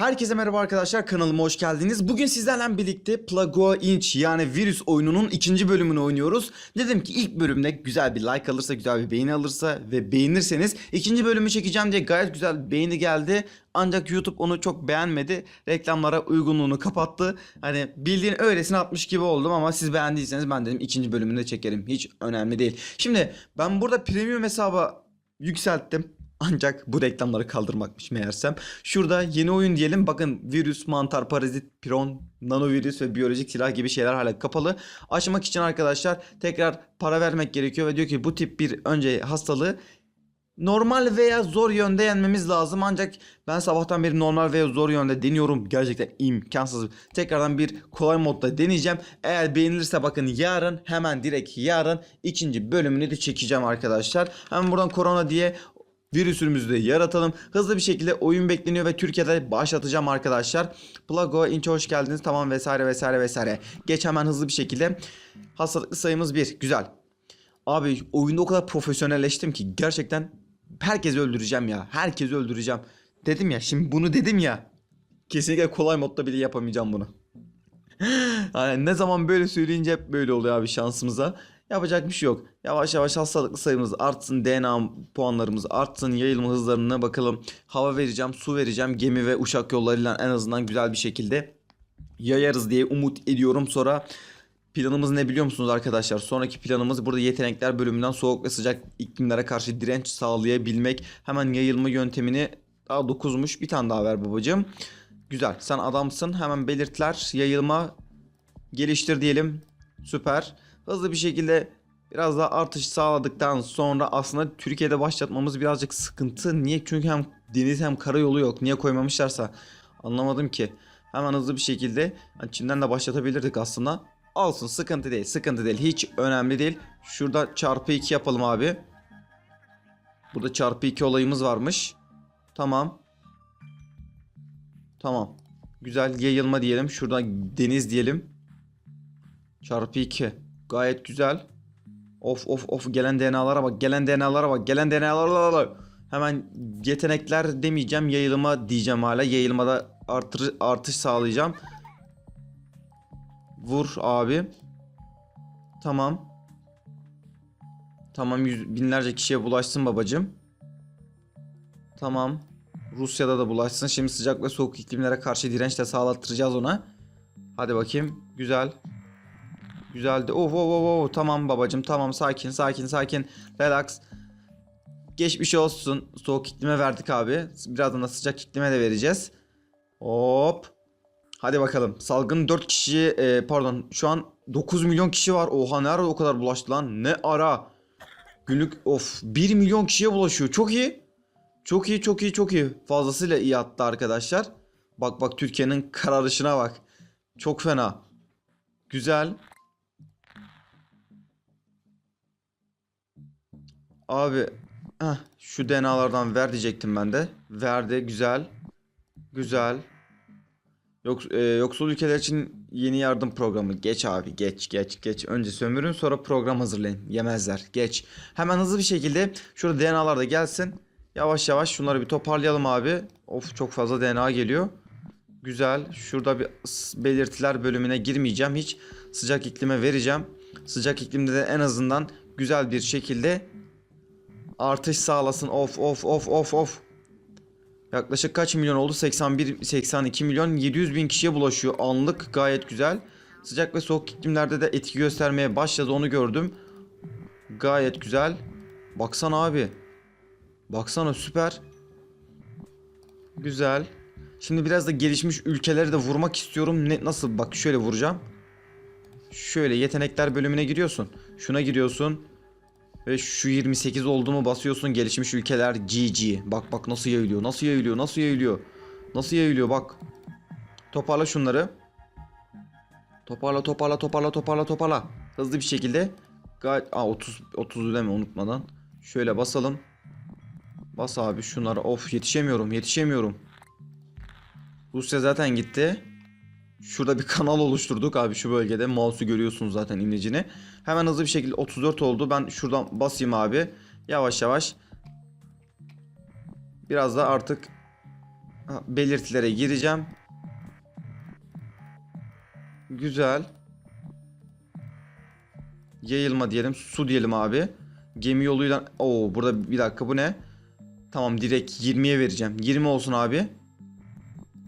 Herkese merhaba arkadaşlar kanalıma hoş geldiniz. Bugün sizlerle birlikte Plague Inch yani virüs oyununun ikinci bölümünü oynuyoruz. Dedim ki ilk bölümde güzel bir like alırsa güzel bir beğeni alırsa ve beğenirseniz ikinci bölümü çekeceğim diye gayet güzel bir beğeni geldi. Ancak YouTube onu çok beğenmedi. Reklamlara uygunluğunu kapattı. Hani bildiğin öylesine atmış gibi oldum ama siz beğendiyseniz ben dedim ikinci bölümünü de çekerim. Hiç önemli değil. Şimdi ben burada premium hesaba yükselttim. Ancak bu reklamları kaldırmakmış meğersem. Şurada yeni oyun diyelim. Bakın virüs, mantar, parazit, piron, nanovirüs ve biyolojik silah gibi şeyler hala kapalı. Açmak için arkadaşlar tekrar para vermek gerekiyor ve diyor ki bu tip bir önce hastalığı normal veya zor yönde yenmemiz lazım. Ancak ben sabahtan beri normal veya zor yönde deniyorum. Gerçekten imkansız. Tekrardan bir kolay modda deneyeceğim. Eğer beğenilirse bakın yarın hemen direkt yarın ikinci bölümünü de çekeceğim arkadaşlar. Hemen buradan korona diye virüsümüzü de yaratalım. Hızlı bir şekilde oyun bekleniyor ve Türkiye'de başlatacağım arkadaşlar. Plago, Inç'e hoş geldiniz. Tamam vesaire vesaire vesaire. Geç hemen hızlı bir şekilde. Hastalıklı sayımız 1. Güzel. Abi oyunda o kadar profesyonelleştim ki gerçekten herkesi öldüreceğim ya. Herkesi öldüreceğim. Dedim ya şimdi bunu dedim ya. Kesinlikle kolay modda bile yapamayacağım bunu. Yani ne zaman böyle söyleyince hep böyle oluyor abi şansımıza. Yapacak bir şey yok. Yavaş yavaş hastalıklı sayımız artsın, DNA puanlarımız artsın, yayılma hızlarına bakalım. Hava vereceğim, su vereceğim. Gemi ve uçak yollarıyla en azından güzel bir şekilde yayarız diye umut ediyorum. Sonra planımız ne biliyor musunuz arkadaşlar? Sonraki planımız burada yetenekler bölümünden soğuk ve sıcak iklimlere karşı direnç sağlayabilmek. Hemen yayılma yöntemini daha 9'muş. Bir tane daha ver babacığım. Güzel. Sen adamsın. Hemen belirtiler, yayılma geliştir diyelim. Süper. Hızlı bir şekilde biraz daha artış sağladıktan sonra aslında Türkiye'de başlatmamız birazcık sıkıntı. Niye? Çünkü hem deniz hem karayolu yok. Niye koymamışlarsa anlamadım ki. Hemen hızlı bir şekilde hani Çin'den de başlatabilirdik aslında. Olsun sıkıntı değil sıkıntı değil hiç önemli değil. Şurada çarpı 2 yapalım abi. Burada çarpı 2 olayımız varmış. Tamam. Tamam. Güzel yayılma diyelim. Şurada deniz diyelim. Çarpı 2. Gayet güzel. Of of of gelen DNA'lara bak. Gelen DNA'lara bak. Gelen DNA'lara bak. Hemen yetenekler demeyeceğim. Yayılıma diyeceğim hala. Yayılmada artır, artış sağlayacağım. Vur abi. Tamam. Tamam yüz, binlerce kişiye bulaşsın babacım. Tamam. Rusya'da da bulaşsın. Şimdi sıcak ve soğuk iklimlere karşı direnç de sağlattıracağız ona. Hadi bakayım. Güzel. Güzeldi. Of of of of. Tamam babacım tamam sakin sakin sakin. Relax. Geçmiş olsun. Soğuk iklime verdik abi. Birazdan da sıcak iklime de vereceğiz. Hop. Hadi bakalım. Salgın 4 kişi e, pardon şu an 9 milyon kişi var. Oha nerede o kadar bulaştı lan? Ne ara? Günlük of 1 milyon kişiye bulaşıyor. Çok iyi. Çok iyi çok iyi çok iyi. Fazlasıyla iyi attı arkadaşlar. Bak bak Türkiye'nin kararışına bak. Çok fena. Güzel. Abi heh, şu DNA'lardan ver diyecektim ben de. Verdi güzel. Güzel. Yok, e, yoksul ülkeler için yeni yardım programı. Geç abi geç geç geç. Önce sömürün sonra program hazırlayın. Yemezler. Geç. Hemen hızlı bir şekilde şurada DNA'lar da gelsin. Yavaş yavaş şunları bir toparlayalım abi. Of çok fazla DNA geliyor. Güzel. Şurada bir belirtiler bölümüne girmeyeceğim. Hiç sıcak iklime vereceğim. Sıcak iklimde de en azından güzel bir şekilde artış sağlasın. Of of of of of. Yaklaşık kaç milyon oldu? 81 82 milyon 700 bin kişiye bulaşıyor anlık gayet güzel. Sıcak ve soğuk iklimlerde de etki göstermeye başladı onu gördüm. Gayet güzel. Baksana abi. Baksana süper. Güzel. Şimdi biraz da gelişmiş ülkeleri de vurmak istiyorum. Ne, nasıl? Bak şöyle vuracağım. Şöyle yetenekler bölümüne giriyorsun. Şuna giriyorsun. Ve şu 28 olduğumu basıyorsun gelişmiş ülkeler GG. Bak bak nasıl yayılıyor nasıl yayılıyor nasıl yayılıyor. Nasıl yayılıyor bak. Toparla şunları. Toparla toparla toparla toparla toparla. Hızlı bir şekilde. Gayet Aa 30 30 deme unutmadan. Şöyle basalım. Bas abi şunları. Of yetişemiyorum yetişemiyorum. Rusya zaten gitti. Şurada bir kanal oluşturduk abi şu bölgede. Mouse'u görüyorsunuz zaten imlecini. Hemen hızlı bir şekilde 34 oldu. Ben şuradan basayım abi. Yavaş yavaş. Biraz da artık belirtilere gireceğim. Güzel. Yayılma diyelim. Su diyelim abi. Gemi yoluyla... Oo burada bir dakika bu ne? Tamam direkt 20'ye vereceğim. 20 olsun abi.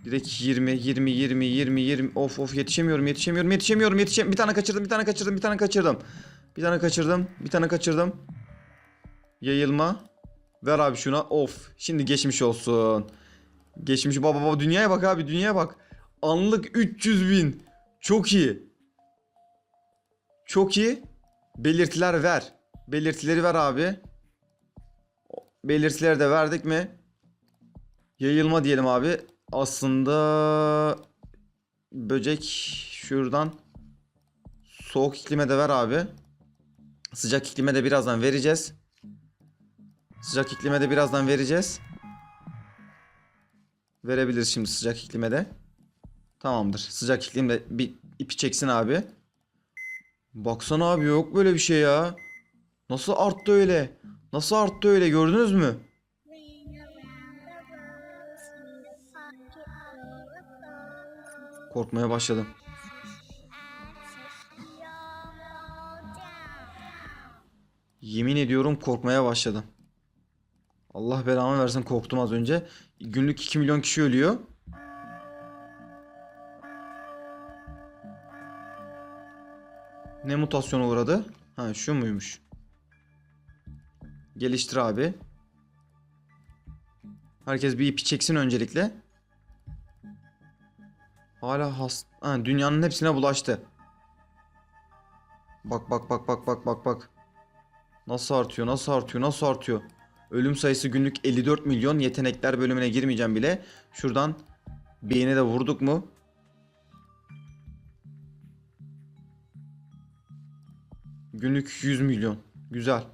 Direkt 20, 20, 20, 20, 20. Of of yetişemiyorum, yetişemiyorum, yetişemiyorum, yetişem. Bir tane kaçırdım, bir tane kaçırdım, bir tane kaçırdım. Bir tane kaçırdım, bir tane kaçırdım. Yayılma. Ver abi şuna. Of. Şimdi geçmiş olsun. Geçmiş baba baba dünyaya bak abi dünyaya bak. Anlık 300 bin. Çok iyi. Çok iyi. Belirtiler ver. Belirtileri ver abi. Belirtileri de verdik mi? Yayılma diyelim abi. Aslında böcek şuradan soğuk iklime de ver abi. Sıcak iklime de birazdan vereceğiz. Sıcak iklime de birazdan vereceğiz. Verebiliriz şimdi sıcak iklime de. Tamamdır. Sıcak iklimde bir ipi çeksin abi. Baksana abi yok böyle bir şey ya. Nasıl arttı öyle? Nasıl arttı öyle gördünüz mü? Korkmaya başladım. Yemin ediyorum korkmaya başladım. Allah belamı versin korktum az önce. Günlük 2 milyon kişi ölüyor. Ne mutasyona uğradı? Ha şu muymuş? Geliştir abi. Herkes bir ipi çeksin öncelikle. Hala has... Ha, dünyanın hepsine bulaştı. Bak bak bak bak bak bak bak. Nasıl artıyor nasıl artıyor nasıl artıyor. Ölüm sayısı günlük 54 milyon. Yetenekler bölümüne girmeyeceğim bile. Şuradan beyine de vurduk mu? Günlük 100 milyon. Güzel.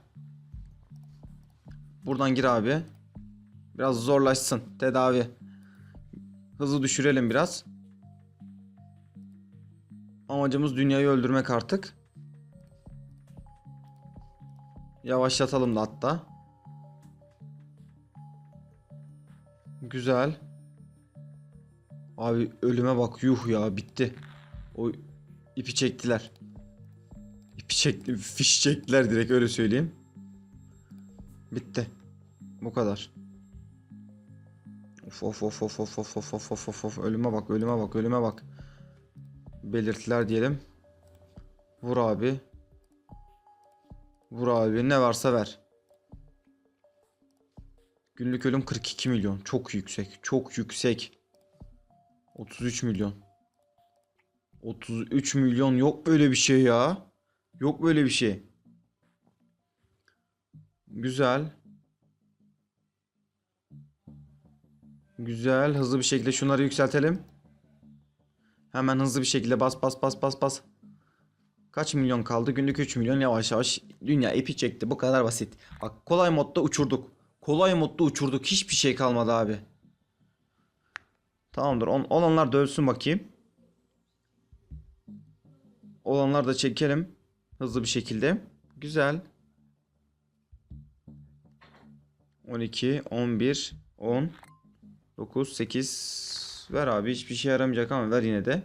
Buradan gir abi. Biraz zorlaşsın tedavi. Hızı düşürelim biraz. Amacımız dünyayı öldürmek artık. Yavaşlatalım da hatta. Güzel. Abi ölüme bak yuh ya bitti. O ipi çektiler. İpi çekti, fiş çektiler direkt öyle söyleyeyim. Bitti. Bu kadar. Of of of of of of of of of of ölüme bak ölüme bak ölüme bak. Belirtiler diyelim. Vur abi. Vur abi ne varsa ver. Günlük ölüm 42 milyon. Çok yüksek. Çok yüksek. 33 milyon. 33 milyon yok böyle bir şey ya. Yok böyle bir şey. Güzel. Güzel. Hızlı bir şekilde şunları yükseltelim. Hemen hızlı bir şekilde bas bas bas bas bas. Kaç milyon kaldı? Günlük 3 milyon yavaş yavaş dünya ipi çekti. Bu kadar basit. Bak kolay modda uçurduk. Kolay modda uçurduk. Hiçbir şey kalmadı abi. Tamamdır. On, olanlar da ölsün bakayım. Olanlar da çekelim. Hızlı bir şekilde. Güzel. 12, 11, 10, 9, 8. Ver abi. Hiçbir şey yaramayacak ama ver yine de.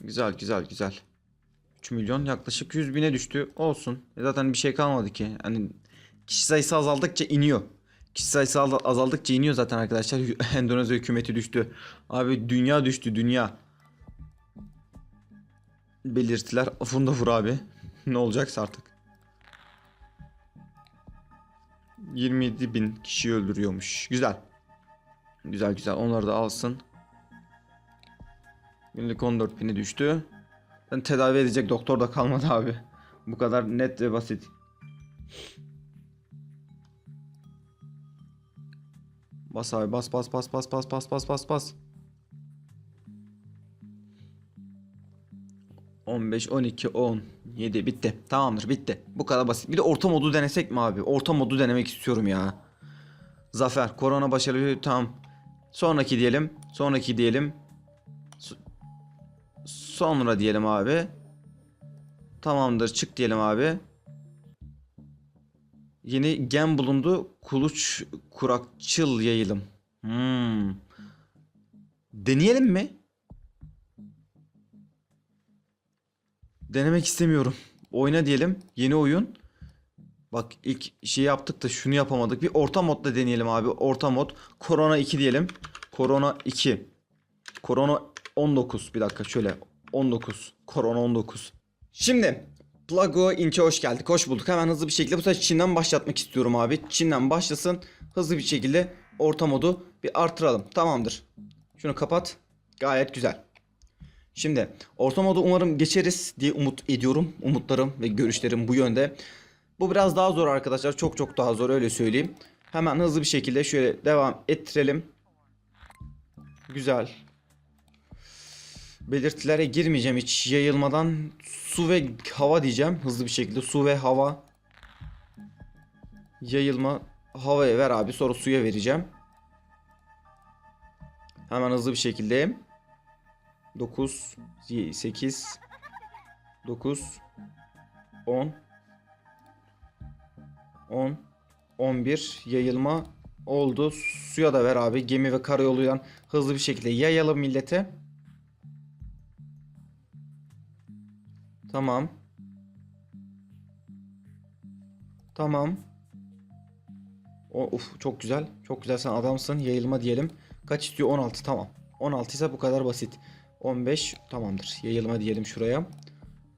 Güzel güzel güzel. 3 milyon yaklaşık 100 bine düştü. Olsun. E zaten bir şey kalmadı ki. Hani kişi sayısı azaldıkça iniyor. Kişi sayısı az- azaldıkça iniyor zaten arkadaşlar. Endonezya hükümeti düştü. Abi dünya düştü dünya. Belirtiler. Funda vur abi. ne olacaksa artık. 27 bin kişi öldürüyormuş. Güzel. Güzel güzel. Onları da alsın. Günlük 14 bini düştü. Ben tedavi edecek doktor da kalmadı abi. Bu kadar net ve basit. Bas abi bas bas bas bas bas bas bas bas bas. 15, 12, 10, 7 bitti. Tamamdır bitti. Bu kadar basit. Bir de orta modu denesek mi abi? Orta modu denemek istiyorum ya. Zafer. Korona başarılı. Tamam. Sonraki diyelim. Sonraki diyelim. Sonra diyelim abi. Tamamdır çık diyelim abi. Yeni gen bulundu. Kuluç kurakçıl yayılım. Hmm. Deneyelim mi? Denemek istemiyorum. Oyna diyelim. Yeni oyun. Bak ilk şey yaptık da şunu yapamadık. Bir orta modda deneyelim abi. Orta mod. Korona 2 diyelim. Korona 2. Korona 19. Bir dakika şöyle. 19. Korona 19. Şimdi Plago Inch'e hoş geldik. Hoş bulduk. Hemen hızlı bir şekilde bu sefer Çin'den başlatmak istiyorum abi. Çin'den başlasın. Hızlı bir şekilde orta modu bir artıralım. Tamamdır. Şunu kapat. Gayet güzel. Şimdi orta modu umarım geçeriz diye umut ediyorum. Umutlarım ve görüşlerim bu yönde. Bu biraz daha zor arkadaşlar. Çok çok daha zor öyle söyleyeyim. Hemen hızlı bir şekilde şöyle devam ettirelim. Güzel. Belirtilere girmeyeceğim hiç yayılmadan. Su ve hava diyeceğim. Hızlı bir şekilde su ve hava. Yayılma havaya ver abi. Sonra suya vereceğim. Hemen hızlı bir şekilde. 9 8 9 10 10 11 yayılma oldu. Suya da ver abi. Gemi ve karayoluyla hızlı bir şekilde yayalım millete. Tamam. Tamam. O, uf çok güzel. Çok güzel sen adamsın. Yayılma diyelim. Kaç istiyor? 16 tamam. 16 ise bu kadar basit. 15 tamamdır. Yayılma diyelim şuraya.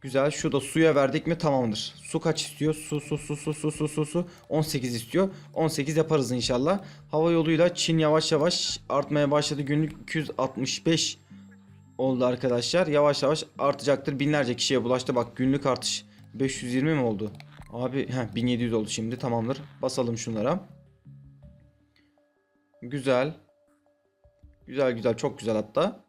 Güzel. Şu da suya verdik mi tamamdır. Su kaç istiyor? Su su su su su su su su. 18 istiyor. 18 yaparız inşallah. Hava yoluyla Çin yavaş yavaş artmaya başladı. Günlük 265 oldu arkadaşlar. Yavaş yavaş artacaktır. Binlerce kişiye bulaştı. Bak günlük artış 520 mi oldu? Abi heh, 1700 oldu şimdi. Tamamdır. Basalım şunlara. Güzel. Güzel güzel çok güzel hatta.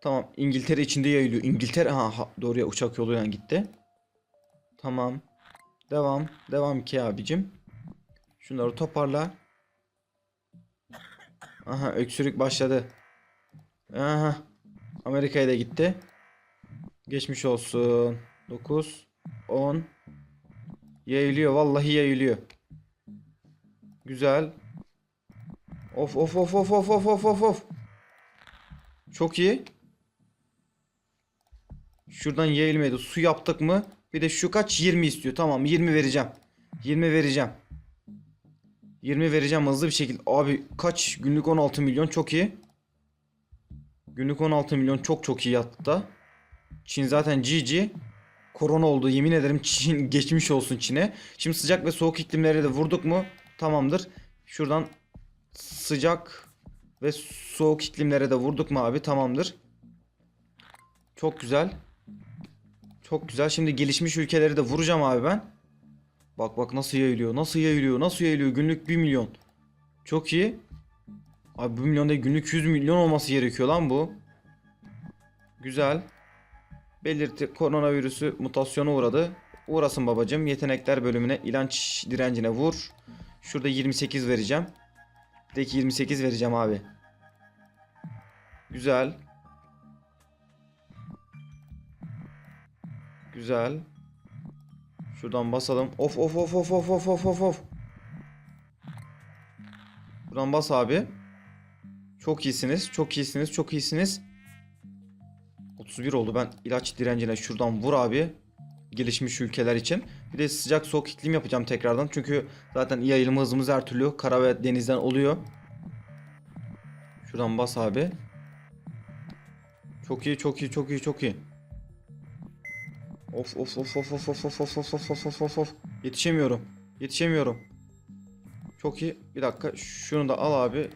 Tamam. İngiltere içinde yayılıyor. İngiltere ha, ha doğruya uçak yoluyla gitti. Tamam. Devam. Devam ki abicim. Şunları toparla. Aha öksürük başladı. Aha. Amerika'ya da gitti. Geçmiş olsun. 9 10 Yayılıyor vallahi yayılıyor. Güzel. Of of of of of of of of. Çok iyi. Şuradan yayılmadı. Su yaptık mı? Bir de şu kaç? 20 istiyor. Tamam 20 vereceğim. 20 vereceğim. 20 vereceğim hızlı bir şekilde. Abi kaç? Günlük 16 milyon çok iyi. Günlük 16 milyon çok çok iyi hatta. Çin zaten GG. Korona oldu yemin ederim Çin geçmiş olsun Çin'e. Şimdi sıcak ve soğuk iklimlere de vurduk mu? Tamamdır. Şuradan sıcak ve soğuk iklimlere de vurduk mu abi? Tamamdır. Çok güzel. Çok güzel. Şimdi gelişmiş ülkeleri de vuracağım abi ben. Bak bak nasıl yayılıyor. Nasıl yayılıyor. Nasıl yayılıyor. Günlük 1 milyon. Çok iyi. Abi 1 milyon değil günlük 100 milyon olması gerekiyor lan bu. Güzel. Belirti koronavirüsü mutasyona uğradı. Uğrasın babacım. Yetenekler bölümüne ilanç direncine vur. Şurada 28 vereceğim. Deki 28 vereceğim abi. Güzel. Güzel. Şuradan basalım. Of of of of of of of of. Buradan bas abi. Çok iyisiniz. Çok iyisiniz. Çok iyisiniz. 31 oldu. Ben ilaç direncine şuradan vur abi. Gelişmiş ülkeler için. Bir de sıcak soğuk iklim yapacağım tekrardan. Çünkü zaten yayılma hızımız her türlü kara ve denizden oluyor. Şuradan bas abi. Çok iyi, çok iyi, çok iyi, çok iyi. Of of of of of of of of of of of of of Yetişemiyorum. Yetişemiyorum. Çok iyi. Bir dakika. Şunu da al abi.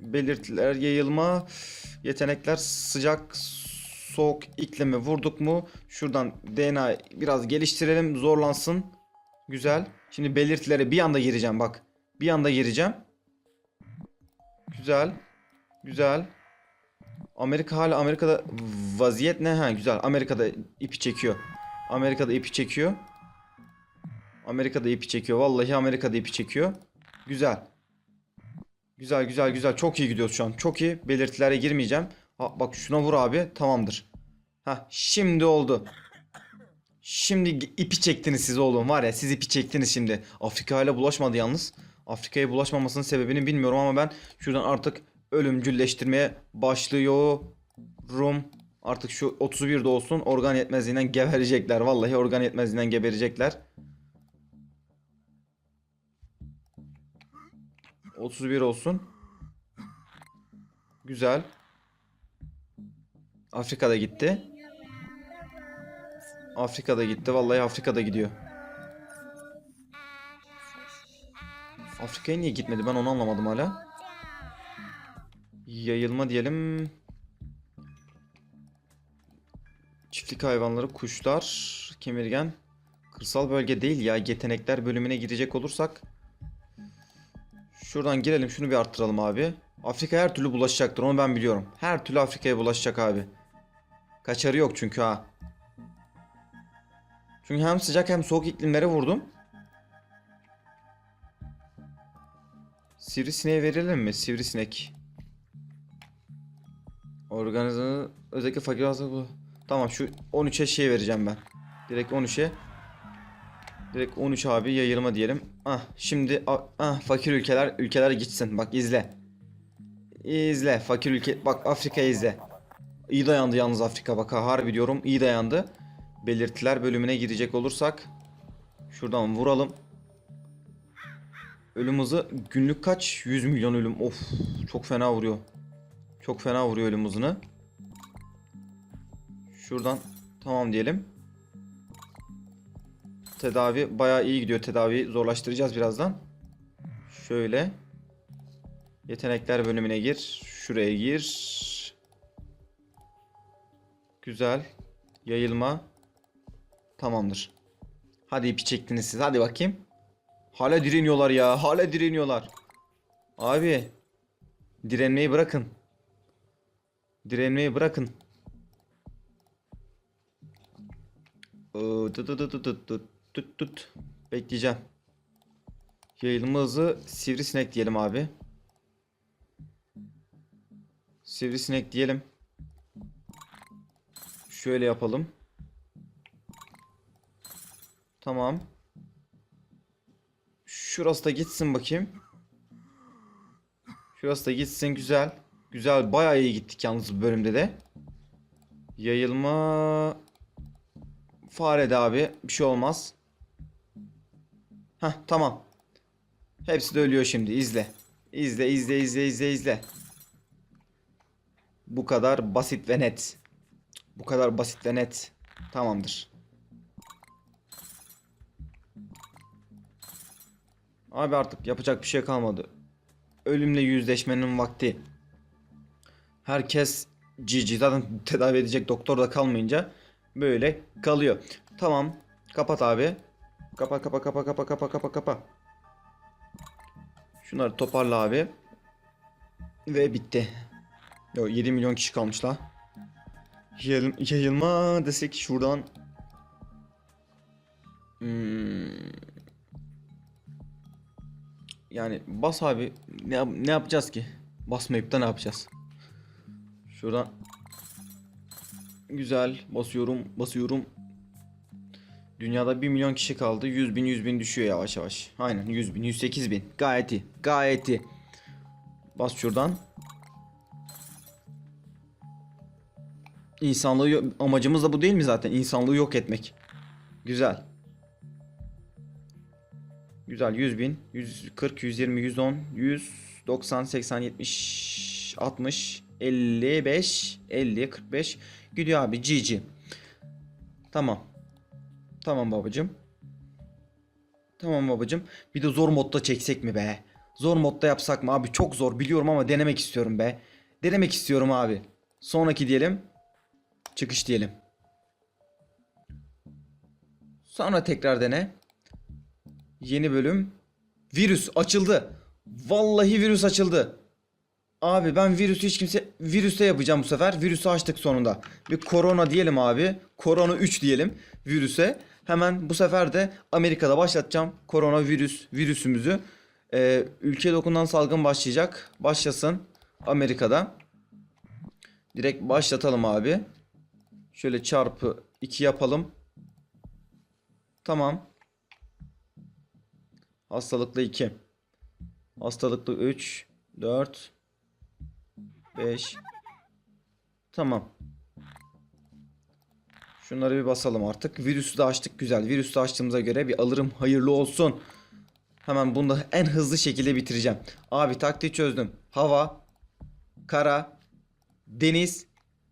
Belirtiler, yayılma, yetenekler, sıcak, soğuk iklimi vurduk mu? Şuradan DNA biraz geliştirelim. Zorlansın. Güzel. Şimdi belirtilere bir anda gireceğim bak. Bir anda gireceğim. Güzel. Güzel. Amerika hala Amerika'da vaziyet ne? Ha güzel. Amerika'da ipi çekiyor. Amerika'da ipi çekiyor. Amerika'da ipi çekiyor. Vallahi Amerika'da ipi çekiyor. Güzel. Güzel güzel güzel. Çok iyi gidiyoruz şu an. Çok iyi. Belirtilere girmeyeceğim. Ha, bak şuna vur abi. Tamamdır. Ha şimdi oldu. Şimdi ipi çektiniz siz oğlum var ya siz ipi çektiniz şimdi. Afrika ile bulaşmadı yalnız. Afrika'ya bulaşmamasının sebebini bilmiyorum ama ben şuradan artık ölümcülleştirmeye başlıyorum. Artık şu 31'de olsun organ yetmezliğinden geberecekler. Vallahi organ yetmezliğinden geberecekler. 31 olsun. Güzel. Afrika'da gitti. Afrika'da gitti. Vallahi Afrika'da gidiyor. Afrika'ya niye gitmedi? Ben onu anlamadım hala. Yayılma diyelim. Çiftlik hayvanları, kuşlar, kemirgen. Kırsal bölge değil ya. Yetenekler bölümüne girecek olursak. Şuradan girelim. Şunu bir arttıralım abi. Afrika her türlü bulaşacaktır. Onu ben biliyorum. Her türlü Afrika'ya bulaşacak abi. Kaçarı yok çünkü ha. Çünkü hem sıcak hem soğuk iklimlere vurdum. Sivrisineğe verelim mi? Sivrisinek. Organizanı özellikle fakir hastalık bu. Tamam şu 13'e şey vereceğim ben. Direkt 13'e. Direkt 13 abi yayılma diyelim. Ah şimdi ah, fakir ülkeler ülkeler gitsin. Bak izle. İzle fakir ülke bak Afrika izle. İyi dayandı yalnız Afrika bak ha, harbi diyorum iyi dayandı. Belirtiler bölümüne girecek olursak şuradan vuralım. Ölüm hızı günlük kaç? 100 milyon ölüm. Of çok fena vuruyor. Çok fena vuruyor ölüm hızını. Şuradan tamam diyelim. Tedavi bayağı iyi gidiyor. Tedaviyi zorlaştıracağız birazdan. Şöyle. Yetenekler bölümüne gir. Şuraya gir. Güzel. Yayılma. Tamamdır. Hadi ipi çektiniz siz. Hadi bakayım. Hala direniyorlar ya. Hala direniyorlar. Abi. Direnmeyi bırakın. Direnmeyi bırakın. Tut tut tut tut tut tut tut. Bekleyeceğim. Yayılma hızı sivrisinek diyelim abi. Sivrisinek diyelim. Şöyle yapalım. Tamam. Şurası da gitsin bakayım. Şurası da gitsin güzel. Güzel bayağı iyi gittik yalnız bu bölümde de. Yayılma Fare de abi bir şey olmaz. Heh tamam. Hepsi de ölüyor şimdi izle. İzle izle izle izle izle. Bu kadar basit ve net. Bu kadar basit ve net. Tamamdır. Abi artık yapacak bir şey kalmadı. Ölümle yüzleşmenin vakti. Herkes GG zaten tedavi edecek doktor da kalmayınca böyle kalıyor. Tamam. Kapat abi. Kapa kapa kapa kapa kapa kapa kapa. Şunları toparla abi. Ve bitti. Yo 7 milyon kişi kalmış la. Yayıl- Yayılma desek şuradan. Hmm. Yani bas abi. Ne, ne yapacağız ki? Basmayıp da ne yapacağız? Şuradan Güzel. Basıyorum. Basıyorum. Dünyada 1 milyon kişi kaldı. 100 bin 100 bin düşüyor yavaş yavaş. Aynen 100 bin 108 bin. Gayet iyi. Gayet iyi. Bas şuradan. İnsanlığı amacımız da bu değil mi zaten? İnsanlığı yok etmek. Güzel. Güzel 100 bin. 140, 120, 110, 100, 90, 80, 70, 60, 55, 50, 45. Gidiyor abi GG. Tamam. Tamam babacım. Tamam babacım. Bir de zor modda çeksek mi be? Zor modda yapsak mı abi? Çok zor biliyorum ama denemek istiyorum be. Denemek istiyorum abi. Sonraki diyelim. Çıkış diyelim. Sonra tekrar dene. Yeni bölüm. Virüs açıldı. Vallahi virüs açıldı. Abi ben virüsü hiç kimse virüste yapacağım bu sefer. Virüsü açtık sonunda. Bir korona diyelim abi. Korona 3 diyelim virüse. Hemen bu sefer de Amerika'da başlatacağım koronavirüs virüsümüzü. Ee, ülke dokunan salgın başlayacak. Başlasın Amerika'da. Direkt başlatalım abi. Şöyle çarpı 2 yapalım. Tamam. Hastalıklı 2. Hastalıklı 3, 4, 5. Tamam. Şunları bir basalım artık. Virüsü de açtık güzel. Virüsü de açtığımıza göre bir alırım hayırlı olsun. Hemen bunu da en hızlı şekilde bitireceğim. Abi taktiği çözdüm. Hava, kara, deniz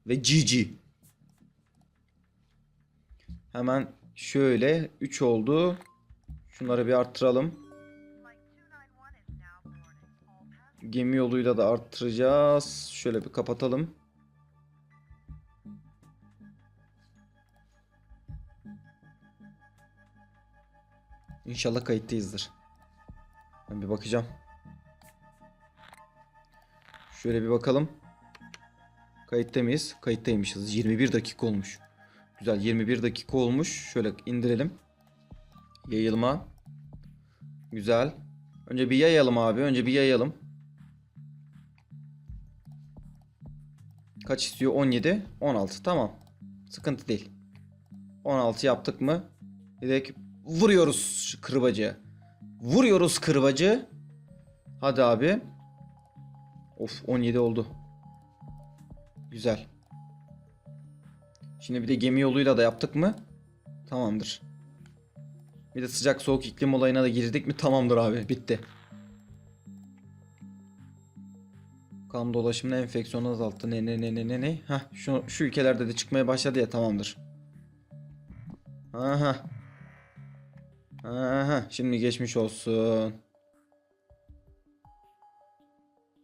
ve GG. Hemen şöyle 3 oldu. Şunları bir arttıralım. Gemi yoluyla da arttıracağız. Şöyle bir kapatalım. İnşallah kayıttayızdır. Ben bir bakacağım. Şöyle bir bakalım. Kayıtta mıyız? Kayıttaymışız. 21 dakika olmuş. Güzel 21 dakika olmuş. Şöyle indirelim. Yayılma. Güzel. Önce bir yayalım abi. Önce bir yayalım. Kaç istiyor? 17. 16. Tamam. Sıkıntı değil. 16 yaptık mı? Direkt vuruyoruz kırbacı. Vuruyoruz kırbacı. Hadi abi. Of 17 oldu. Güzel. Şimdi bir de gemi yoluyla da yaptık mı? Tamamdır. Bir de sıcak soğuk iklim olayına da girdik mi? Tamamdır abi. Bitti. Kan dolaşımını enfeksiyonu azalttı. Ne ne ne ne ne ne. Heh, şu, şu ülkelerde de çıkmaya başladı ya tamamdır. Aha. Aha. Şimdi geçmiş olsun.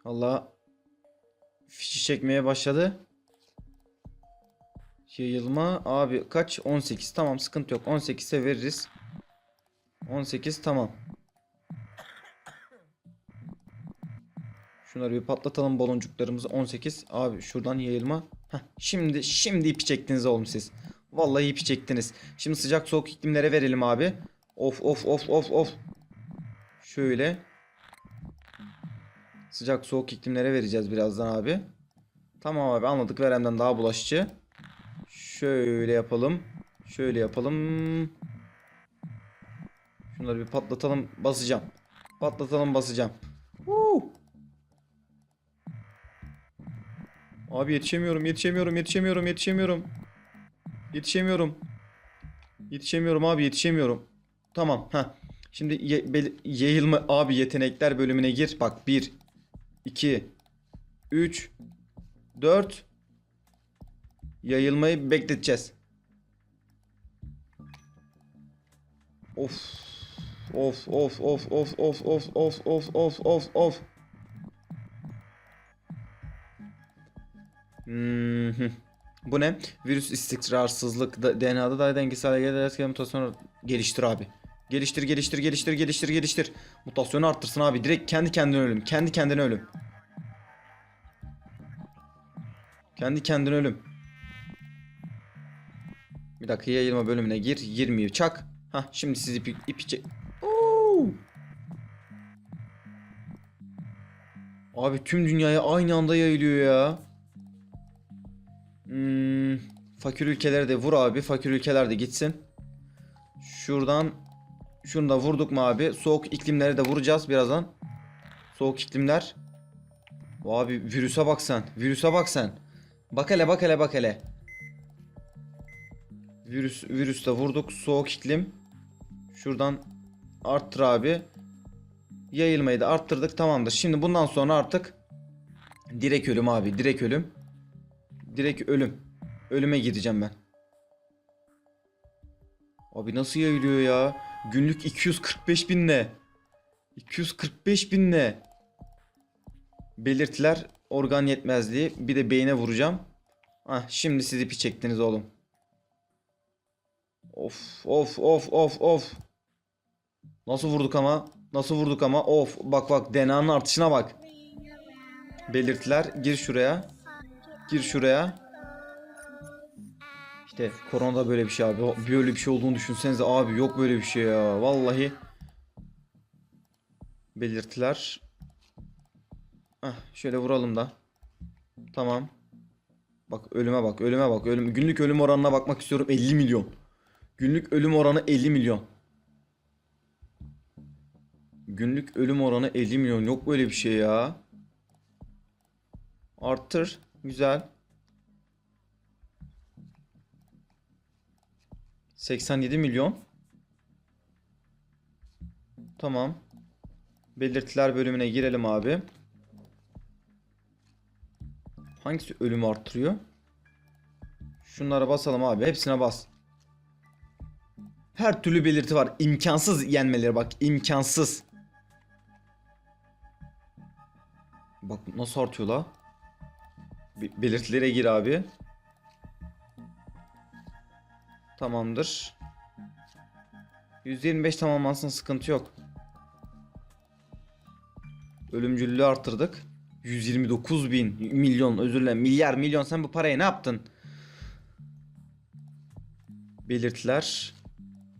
Allah fişi çekmeye başladı. Yayılma abi kaç 18 tamam sıkıntı yok 18'e veririz 18 tamam Şunları bir patlatalım baloncuklarımızı 18 abi şuradan yayılma Heh, şimdi şimdi ipi çektiniz oğlum siz Vallahi ipi çektiniz Şimdi sıcak soğuk iklimlere verelim abi Of of of of of Şöyle Sıcak soğuk iklimlere vereceğiz birazdan abi Tamam abi anladık veremden daha bulaşıcı Şöyle yapalım. Şöyle yapalım. Şunları bir patlatalım. Basacağım. Patlatalım basacağım. Woo! Abi yetişemiyorum, yetişemiyorum, yetişemiyorum, yetişemiyorum. Yetişemiyorum. Yetişemiyorum abi, yetişemiyorum. Tamam, ha. Şimdi ye- yayılma abi yetenekler bölümüne gir. Bak 1 2 3 4 Yayılmayı bekleteceğiz. Of. Of of of of of of of of of of of. Bu ne? Virüs istikrarsızlık da- DNA'da daha dengesel hale gelerek mutasyonu geliştir abi. Geliştir geliştir geliştir geliştir geliştir. Mutasyonu arttırsın abi. Direkt kendi kendine ölüm. Kendi kendine ölüm. Kendi kendine ölüm. Bir dakika yayılma bölümüne gir. 20'yi çak. Hah şimdi siz ipi, ipi çek. Oo! Abi tüm dünyaya aynı anda yayılıyor ya. Hmm, fakir ülkelere de vur abi. Fakir ülkeler de gitsin. Şuradan şunu da vurduk mu abi? Soğuk iklimlere de vuracağız birazdan. Soğuk iklimler. Abi virüse bak sen. Virüse bak sen. Bak hele bak hele bak hele. Virüs virüste vurduk. Soğuk iklim. Şuradan arttır abi. Yayılmayı da arttırdık. Tamamdır. Şimdi bundan sonra artık direkt ölüm abi. Direkt ölüm. Direkt ölüm. Ölüme gideceğim ben. Abi nasıl yayılıyor ya? Günlük 245 bin ne? 245 bin ne? Belirtiler organ yetmezliği. Bir de beyine vuracağım. Ah şimdi siz ipi çektiniz oğlum. Of of of of of. Nasıl vurduk ama? Nasıl vurduk ama? Of bak bak DNA'nın artışına bak. Belirtiler gir şuraya. Gir şuraya. İşte koronada böyle bir şey abi. Böyle bir şey olduğunu düşünsenize abi yok böyle bir şey ya. Vallahi. Belirtiler. Heh, şöyle vuralım da. Tamam. Bak ölüme bak ölüme bak. Ölüm, günlük ölüm oranına bakmak istiyorum 50 milyon. Günlük ölüm oranı 50 milyon. Günlük ölüm oranı 50 milyon. Yok böyle bir şey ya. Arttır. Güzel. 87 milyon. Tamam. Belirtiler bölümüne girelim abi. Hangisi ölümü arttırıyor? Şunlara basalım abi. Hepsine bas. Her türlü belirti var. İmkansız yenmeleri bak. imkansız. Bak nasıl artıyor la? Be- belirtilere gir abi. Tamamdır. 125 tamamlansın sıkıntı yok. Ölümcüllüğü arttırdık. 129 bin milyon özür dilerim milyar milyon sen bu parayı ne yaptın? Belirtiler.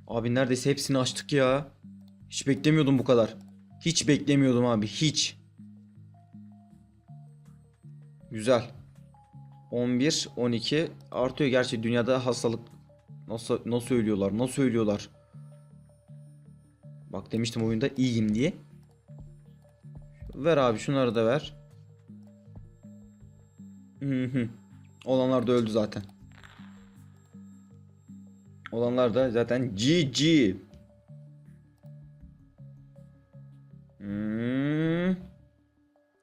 Abi neredeyse hepsini açtık ya. Hiç beklemiyordum bu kadar. Hiç beklemiyordum abi hiç. Güzel. 11, 12 artıyor gerçi dünyada hastalık nasıl nasıl söylüyorlar? Nasıl söylüyorlar? Bak demiştim oyunda iyiyim diye. Ver abi şunları da ver. Olanlar da öldü zaten. Olanlar da zaten GG. Hmm.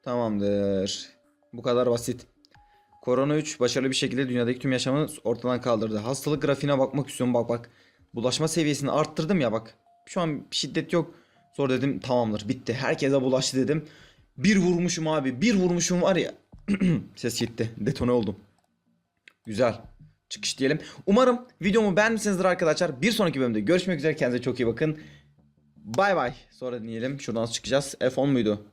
Tamamdır. Bu kadar basit. Korona 3 başarılı bir şekilde dünyadaki tüm yaşamı ortadan kaldırdı. Hastalık grafiğine bakmak istiyorum bak bak. Bulaşma seviyesini arttırdım ya bak. Şu an şiddet yok. Sonra dedim tamamdır bitti. Herkese bulaştı dedim. Bir vurmuşum abi. Bir vurmuşum var ya. Ses gitti. Detone oldum. Güzel. Çıkış diyelim. Umarım videomu beğenmişsinizdir arkadaşlar. Bir sonraki bölümde görüşmek üzere. Kendinize çok iyi bakın. Bay bay. Sonra dinleyelim. Şuradan çıkacağız. F10 muydu?